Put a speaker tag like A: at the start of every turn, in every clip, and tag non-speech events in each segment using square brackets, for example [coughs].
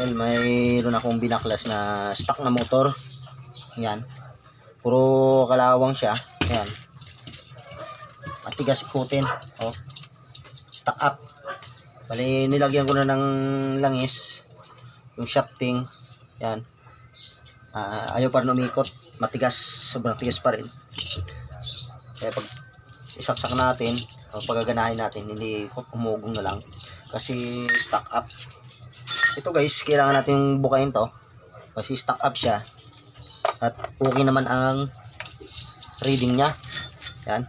A: Well, mayroon akong binaklas na stock na motor. Yan. Puro kalawang siya. Ayan. Matigas ikutin. Oh. Stock up. Bali, nilagyan ko na ng langis. Yung shafting. Yan. Ah, ayaw pa umikot. Matigas. Sobrang tigas pa rin. Kaya pag isaksak natin, o pagaganahin natin, hindi umugong na lang. Kasi stock up. Ito guys, kailangan natin bukayin to. Kasi stock up siya. At okay naman ang reading niya. Yan.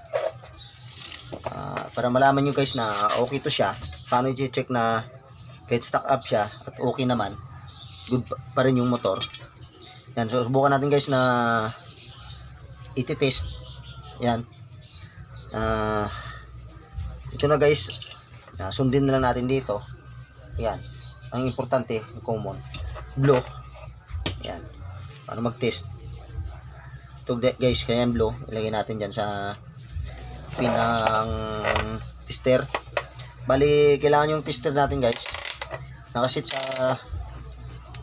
A: Ah, para malaman nyo guys na okay to siya. Paano i-check na kahit stock up siya at okay naman. Good pa- rin yung motor. Yan. So, subukan natin guys na iti-test. Yan. Ah, ito na guys. Ah, sundin na lang natin dito. Yan. Ang importante, yung common. Blue. Yan. Para mag-test. Ito de- guys, kaya yung blue. Ilagay natin dyan sa pinang tester. Bali, kailangan yung tester natin guys. Nakasit sa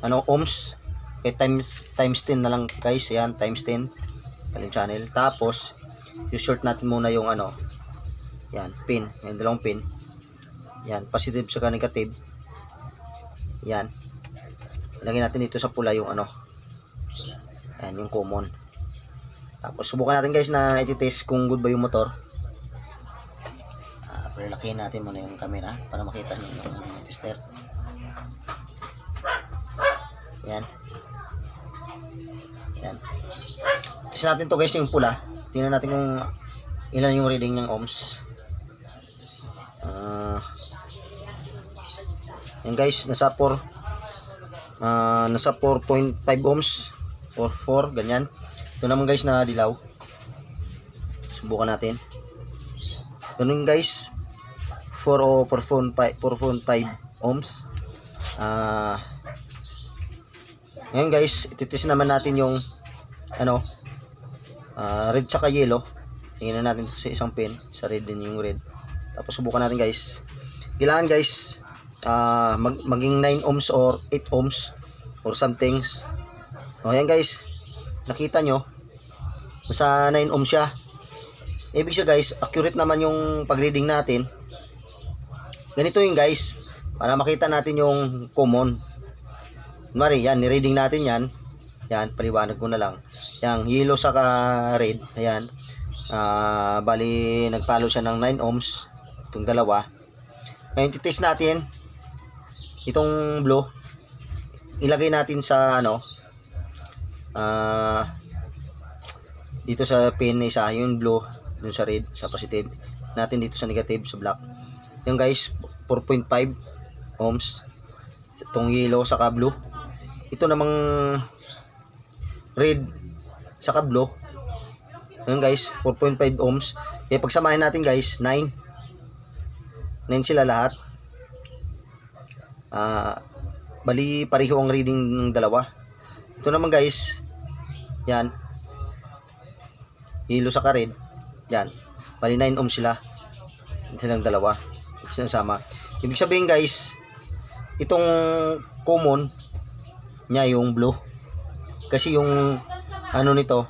A: ano, ohms. Kaya times, times 10 na lang guys. Yan, times 10. Kaling channel. Tapos, yung short natin muna yung ano. Yan, pin. Yung dalawang pin. Yan, positive sa negative. Yan. Ilagay natin dito sa pula yung ano. Yan, yung common. Tapos subukan natin guys na iti-test kung good ba yung motor. Ah, pero lakihin natin muna yung camera para makita niyo yung ano, tester. Yan. Yan. Test natin to guys yung pula. Tingnan natin kung ilan yung reading ng ohms. Ah, yan guys, nasa 4 ah nasa 4.5 ohms or 4, ganyan. Ito naman guys na dilaw. Subukan natin. Ganun guys, 4 o 4.5 4.5 ohms. Ah ngayon guys, ititis naman natin yung ano, ah, red tsaka yellow. Tingnan natin sa isang pin, sa red din yung red. Tapos subukan natin guys. Kailangan guys, ah, mag maging 9 ohms or 8 ohms or something. O yan guys, nakita nyo, nasa 9 ohms siya. Ibig siya guys, accurate naman yung pag-reading natin. Ganito yung guys, para makita natin yung common. Kunwari, yan, ni-reading natin yan. Yan, paliwanag ko na lang. Yang yellow saka red, ayan. Ah, bali, nagpalo siya ng 9 ohms. Itong dalawa. Ngayon, titest natin itong blue. Ilagay natin sa ano, ah, dito sa pin na isa, yung blue, dun sa red, sa positive. Natin dito sa negative, sa black. Yung guys, 4.5 ohms. Itong yellow saka blue. Ito namang red saka blue. Ayun guys, 4.5 ohms. Kaya pagsamahin natin guys, 9. 9 sila lahat. Ah, bali pareho ang reading ng dalawa. Ito naman guys, yan. Yellow saka red. Yan. Bali 9 ohms sila. Silang dalawa. Sinasama. Ibig sabihin guys, itong common niya yung blue. Kasi yung ano nito,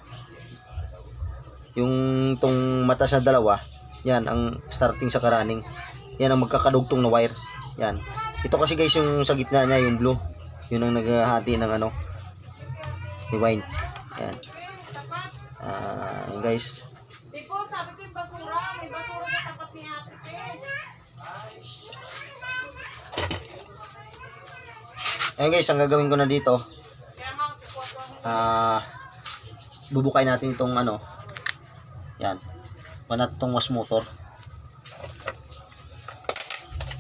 A: yung tong mata sa dalawa, yan ang starting sa karaning. Yan ang magkakadugtong na wire. Yan. Ito kasi guys yung sa gitna niya yung blue. Yun ang naghahati ng ano ni wine. Yan. Ah, yun guys.
B: Di po, sabi ko yung basura. May basura sa tapat ni ate. Pe.
A: Ayun guys, ang gagawin ko na dito, ah bubukay natin itong ano. Yan. Panat itong wash motor.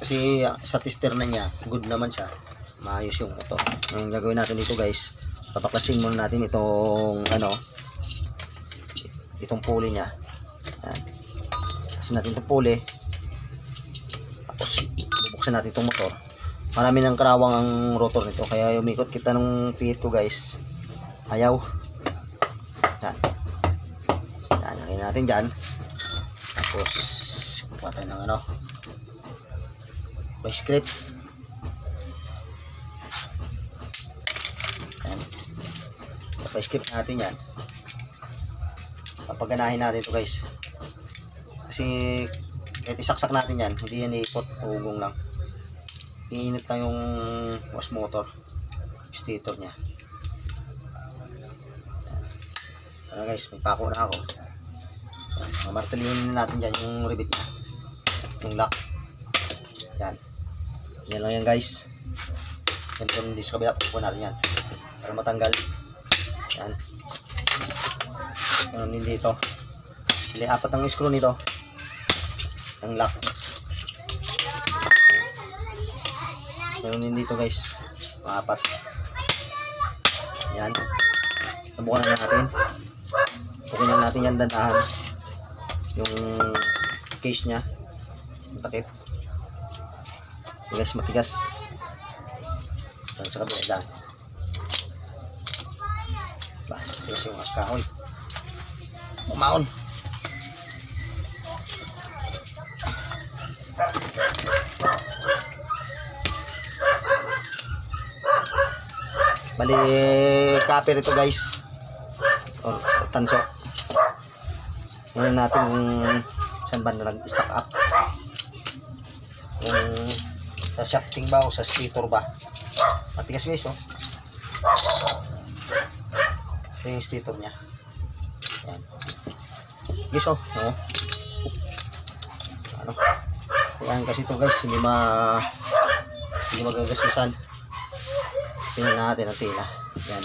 A: Kasi ah, sa tester na niya, good naman siya. Maayos yung motor. Ang gagawin natin dito guys, papaklasin muna natin itong ano, itong pulley niya. Yan. Kasi natin itong pulley. Tapos bubuksan natin itong motor. Marami ng karawang ang rotor nito. Kaya umikot kita ng pihit ko guys. Ayaw. Yan. Yan. Natin dyan. Tapos, kuha tayo ng ano. May script. Pa-skip natin yan. Papaganahin natin to guys. Kasi kahit isaksak natin yan, hindi yan iikot, hugong lang. Iinit lang yung wash motor, stator niya. Ano guys, may pako na ako. Mamartilin natin dyan yung rivet. Yung lock. Yan. Yan lang yan guys. Yan po hindi sa kabila. Pupuan natin yan. Para matanggal. Yan. Ganun din dito. Bili apat ang screw nito. Ang lock. Ganun din dito guys. Mga apat. Yan. Nabukan na natin. Bukan na natin yan dandahan. Yung case niya. Ang. Matigas matigas. Sa kabila dyan. Ba, matigas yung kahoy. Umaon. Bali, copper ito guys. Or tanso. Ngayon natin kung saan ba na nag-stack up. Kung sa shafting ba o sa stator ba. Matigas guys oh. Ito yung stator niya. Yan. Guys oh. oh. Ano? Yan kasi ito guys, hindi ma hindi magagasgasan. Tingnan natin ang tila. Yan.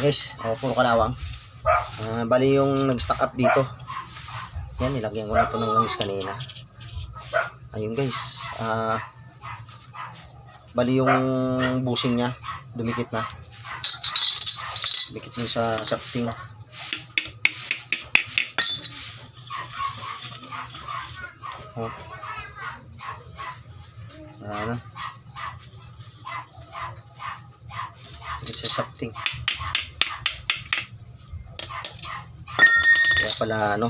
A: Guys, oh, puro kalawang. Ah, bali yung nag-stack up dito. Yan, nilagyan ko na ito ng langis kanina. Ayun guys. Ah, bali yung busing niya. Dumikit na. Dumikit yung sa shafting. Oh. Ano? Dumikit sa shafting. Kaya pala ano,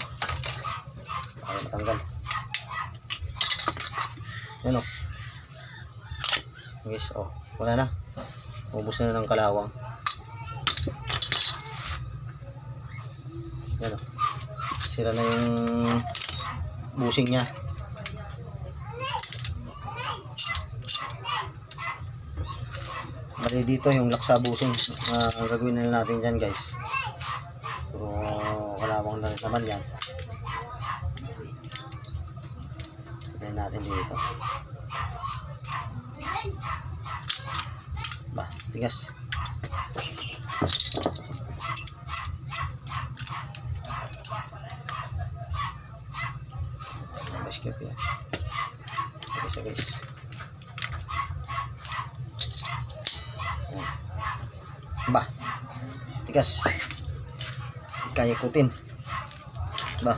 A: ayaw matanggal. Yan o. Guys, oh, wala na. Ubus na ng kalawang. Yan o. Sira na yung busing niya. Bali dito yung laksa busing. Ang gagawin na natin dyan guys. Puro kalawang lang naman yan. Tignan natin dito. Ba, tigas. Basket yan. Tigas na guys. Ayan. Ba, tigas. Kaya ikutin. Ba.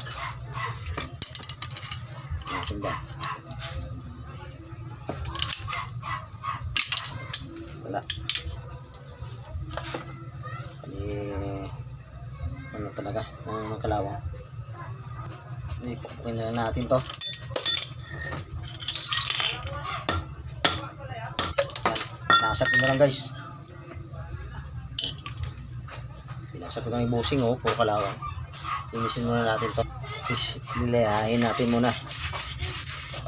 A: Ba? Wala. Bali, ano talaga, ang kalawang. Hindi, pupukin na natin to. Nasap ko na lang guys. Pinasap ko ng oh, puro kalawang. Linisin muna natin to. Is, lilayahin natin muna.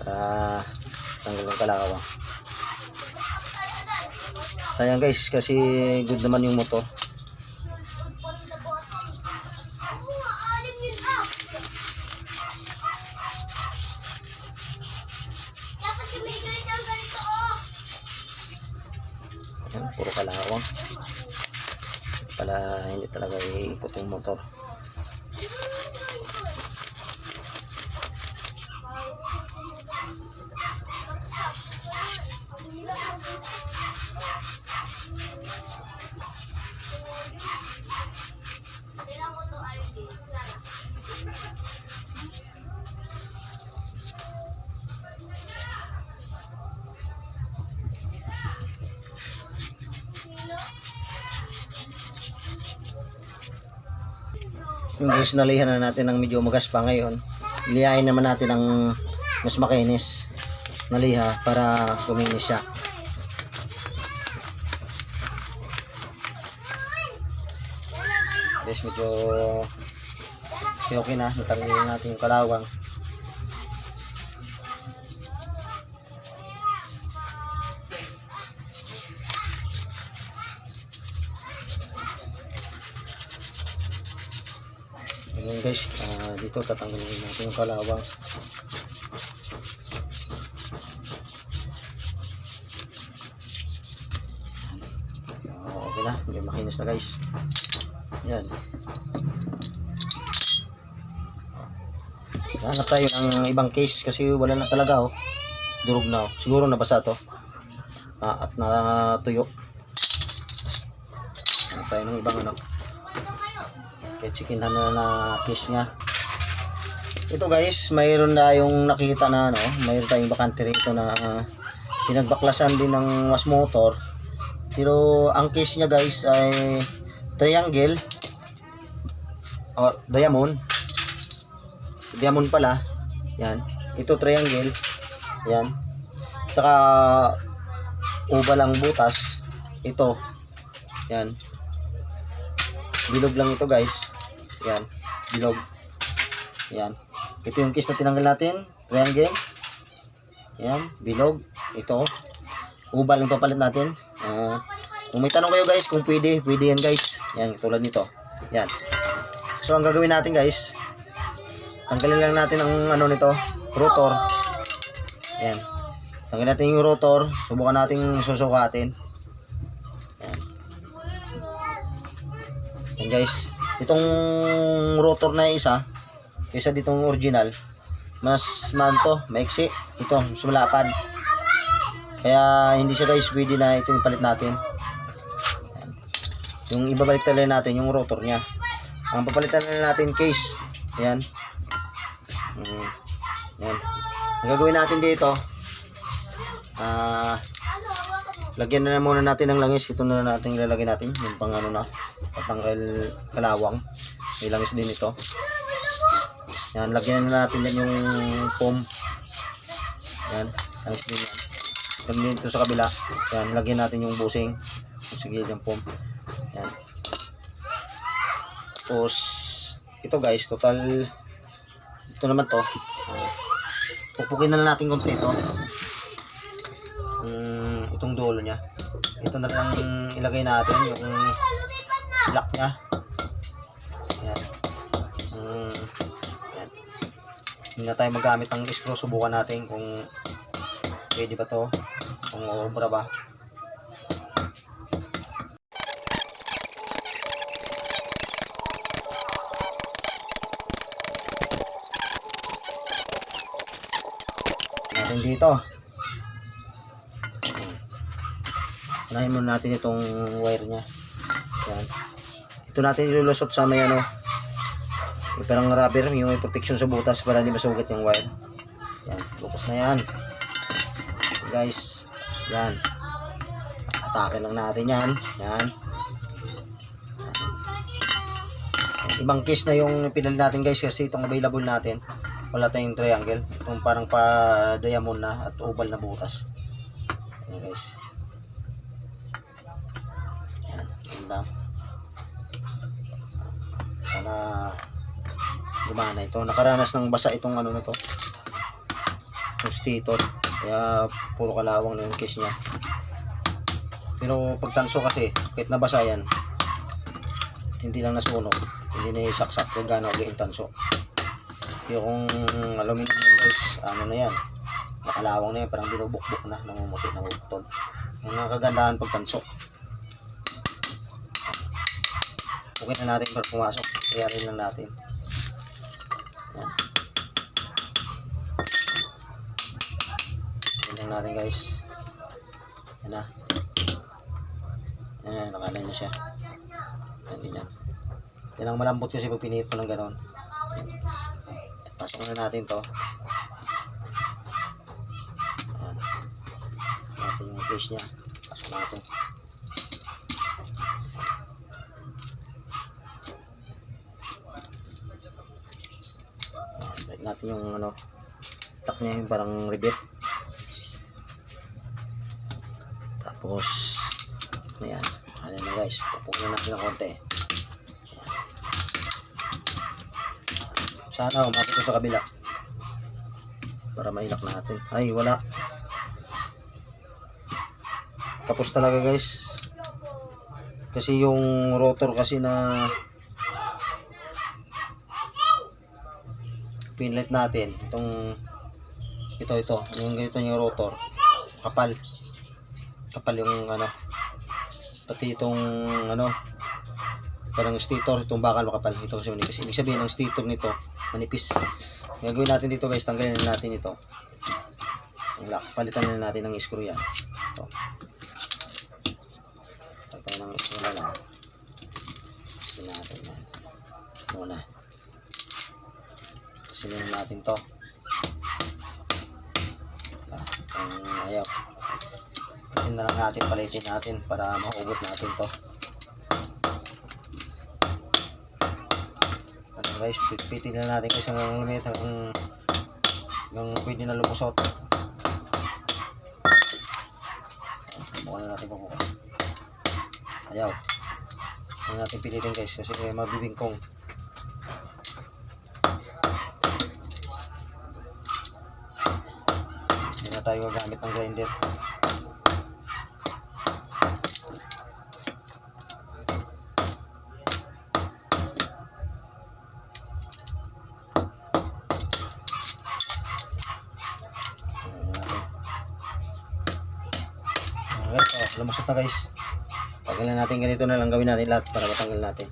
A: Para tanggal ng kalawang. Sayang guys, kasi good naman yung motor. yung gusto nalihan na natin ng medyo umagas pa ngayon. Lihain naman natin ng mas makinis na liha para kuminis siya. Guys medyo okay, na. Natanggalin natin yung kalawang. Ayan guys, ah, dito tatanggalin natin yung kalawang. Ah, okay na, medyo makinis na guys. Yan. Hanap tayo ng ibang case kasi wala na talaga oh. Durog na oh. Siguro nabasa to. Ah, at natuyo. Hanap tayo ng ibang ano. Chicken na na case niya. Ito guys, mayroon na yung nakita na ano, mayroon tayong bakante rito na ah, pinagbaklasan din ng was motor. Pero ang case niya guys ay triangle or diamond. Diamond pala. Yan. Ito triangle. Yan. Saka oval ang butas. Ito. Yan. Bilog lang ito guys. Yan. Bilog. Yan. Ito yung case na tinanggal natin. Triangle. Yan. Bilog. Ito. Oval yung papalit natin. Ah, kung may tanong kayo guys, kung pwede, pwede yan guys. Yan, tulad nito. Yan. So, ang gagawin natin guys, tanggalin lang natin ang ano nito, rotor. Yan. Tanggalin natin yung rotor. Subukan natin susukatin. Yan guys. Itong rotor na isa, isa ditong original, mas man to, maiksi. Ito, mas malapad. Kaya hindi siya guys pwede na ito yung palit natin. Yung ibabalik talaga natin yung rotor niya. Ang papalitan na natin case. Yan. Mm. Yan. Ang gagawin natin dito, ah, lagyan na muna natin ng langis. Ito na natin ilalagay natin. Yung pang ano na, patanggal kalawang. May langis din ito. Yan, lagyan na natin din yung foam. Yan, langis din yan. Lagyan dito sa kabila. Yan, lagyan natin yung busing. Sige, yung foam. Yan. Tapos, ito guys, total, ito naman to. Pupukin na lang natin kompleto. Itong dulo niya. Ito na lang ilagay natin, yung lock niya. Yan. Um, yan. Hindi na tayo magamit ng screw. Subukan natin kung pwede ba to. Kung obra ba. natin dito. Unahin muna natin itong wire niya. Yan. Ito natin ilulusot sa may ano. Yung parang rubber, yung may protection sa butas para hindi masugit yung wire. Yan, bukas na yan. Guys, yan. Atake lang natin yan. Yan. Ibang case na yung pinal natin guys kasi itong available natin wala tayong triangle itong parang pa diamond na at oval na butas yan guys sana gumana ito. Nakaranas ng basa itong ano na to. Yung stator kaya puro kalawang na yung case nya pero pag tanso kasi kahit nabasa yan hindi lang nasunog. Hindi na isaksak gagana ulit yung tanso. Yung aluminum yun guys, ano na yan, nakalawang na yan, parang binubukbuk na, namumuti, namuputol. Yung nakagandahan pag Okay na natin para pumasok, kaya rin lang natin. Yan. Yan lang natin guys. Yan na. Yan, nakalay na siya. Yan din yan. Yan ang malambot kasi pag pinihit mo ng ganon. Pasok na natin to. Ayan. Natin yung case niya. Pasok natin. Ayan. Balik natin yung ano. Tak niya yung parang rivet. Tapos, ayan. Ano na guys. Pupukin natin ng konti. Sana umabot ko sa kabila. Para mailak natin. Ay, wala. Kapos talaga guys. Kasi yung rotor kasi na pinlet natin. Itong ito ito. Yung ganito yung rotor. Kapal. Kapal yung ano. Pati itong ano. Parang stator. Itong bakal makapal. Ito kasi manipis. Ibig sabihin ng stator nito manipis. Gagawin natin dito guys, tanggalin na natin ito. Ang lock. Palitan na natin ng screw yan. Ito. Palitan ng screw na lang. Natin na. Muna. Kasi natin to. Ah, ayaw. Kasi na lang natin palitin natin para mahugot natin to. Ano guys, pipitin na natin kasi hanggang limit hanggang hanggang pwede na lumusot. Bukan na natin pabuka. Ayaw. Huwag natin pilitin guys kasi mabibingkong. Hindi na tayo gagamit ng grinder. Alright, so, lumusot na guys. Tanggalin natin ganito na lang gawin natin lahat para matanggal natin.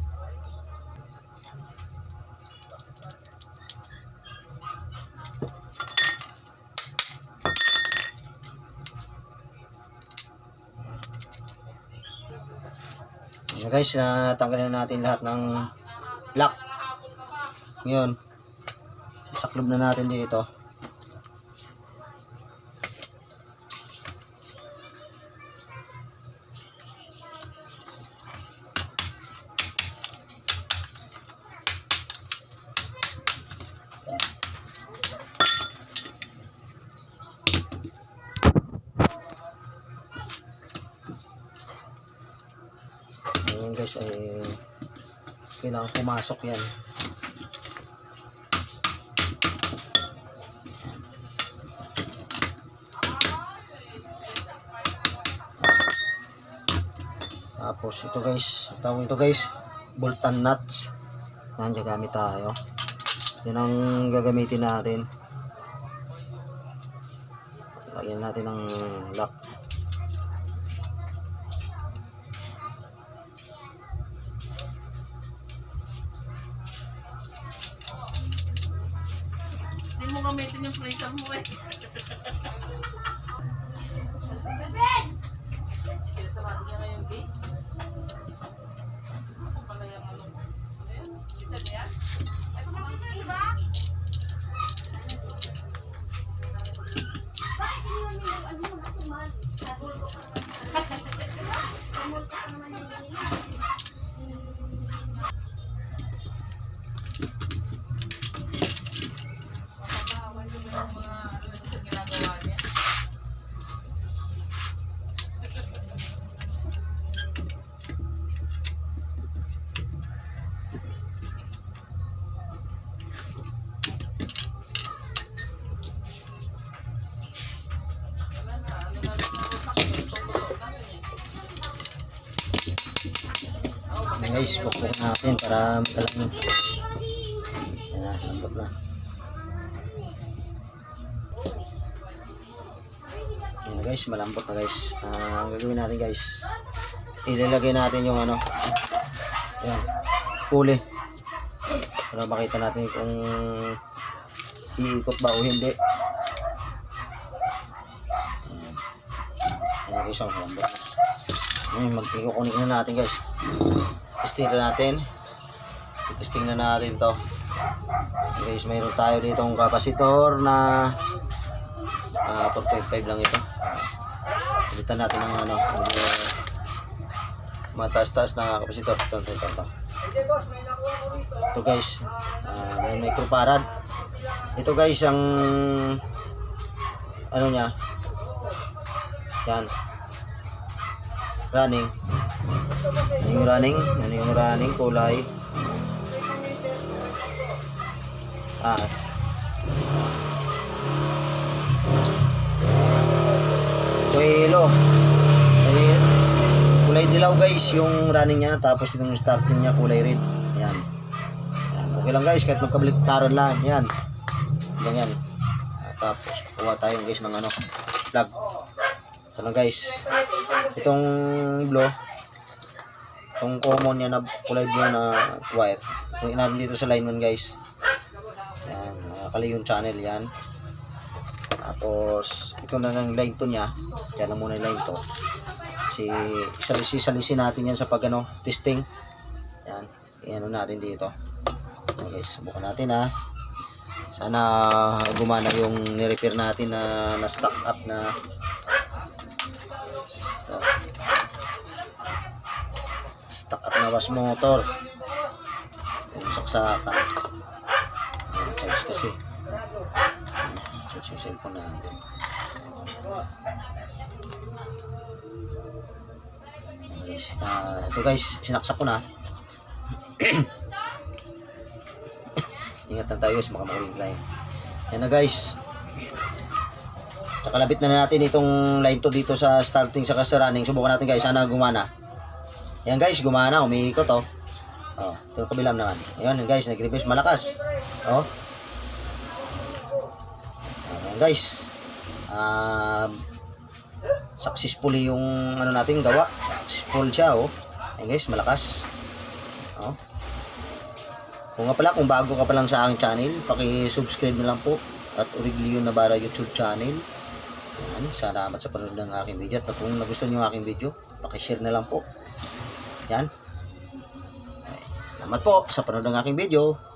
A: Guys, natanggalin na natin lahat ng lock. Ngayon, isaklob na natin dito. Guys, ay kailangan pumasok yan. Tapos ito guys, tawag ito guys, bolt and nuts. Yan, gagamit tayo. Yan ang gagamitin natin. Lagyan natin ng lock.
B: Hindi mo gamitin yung freezer mo eh.
A: Pukpuk natin para magalang. Ayan na, lambot na. Ayan na guys, malambot na guys. Ah, ang gagawin natin guys, ilalagay natin yung ano, ayan, puli. Para makita natin kung iikot ba o hindi. Ayan. Ayan guys, ang malambot na. Ayan, mag-ikukunik na natin guys. Testing na natin. Testing na natin to. Guys, mayroon tayo dito ang kapasitor na ah 4.5 lang ito. Pilitan natin ng ano, medyo mataas-taas na kapasitor. Ito, ito, ito, ito. Ito guys, ah may microfarad. Ito guys, ang ano niya, yan, running. Yan yung running, yan yung running kulay. Ah. Kuelo. Ay, kulay dilaw guys yung running niya tapos yung starting niya kulay red. Yan. Yan. Okay lang guys kahit magkabaliktaran lang. Yan. Ganyan. Ah, tapos kuha tayo guys ng ano plug. Ito lang guys. Itong blow itong common niya na kulay blue na wire. Kung inatin dito sa line 1 guys. Yan, nakakali yung channel yan. Tapos, ito na ng line 2 niya. Kaya lang muna yung line 2. Kasi, isalis-isalisin natin yan sa pag ano, testing. Yan, iano natin dito. Okay, subukan natin ha. Sana gumana yung ni-repair natin na na-stock up na Stock na was motor. Yung saksakan. Yung charge kasi. Charge yung cellphone natin. Guys, ah, ito guys, sinaksak ko na. [coughs] Ingat lang tayo guys, baka makuling line. Yan na guys. Nakalabit na natin itong line to dito sa starting sa sa running. Subukan natin guys, sana gumana. Yan guys, gumana, umiikot oh. Oh, ito kabilang naman. Ayan guys, nag-reverse malakas. Oh. Ayan guys. Um, successfully yung ano natin gawa. Successful siya oh. Ayan guys, malakas. Oh. Kung nga pala, kung bago ka pa lang sa aking channel, paki-subscribe na lang po at Origlio Navara YouTube channel. Ayan, salamat sa panonood ng aking video. At kung nagustuhan niyo ang aking video, paki-share na lang po. Yan. Salamat po sa panonood ng aking video.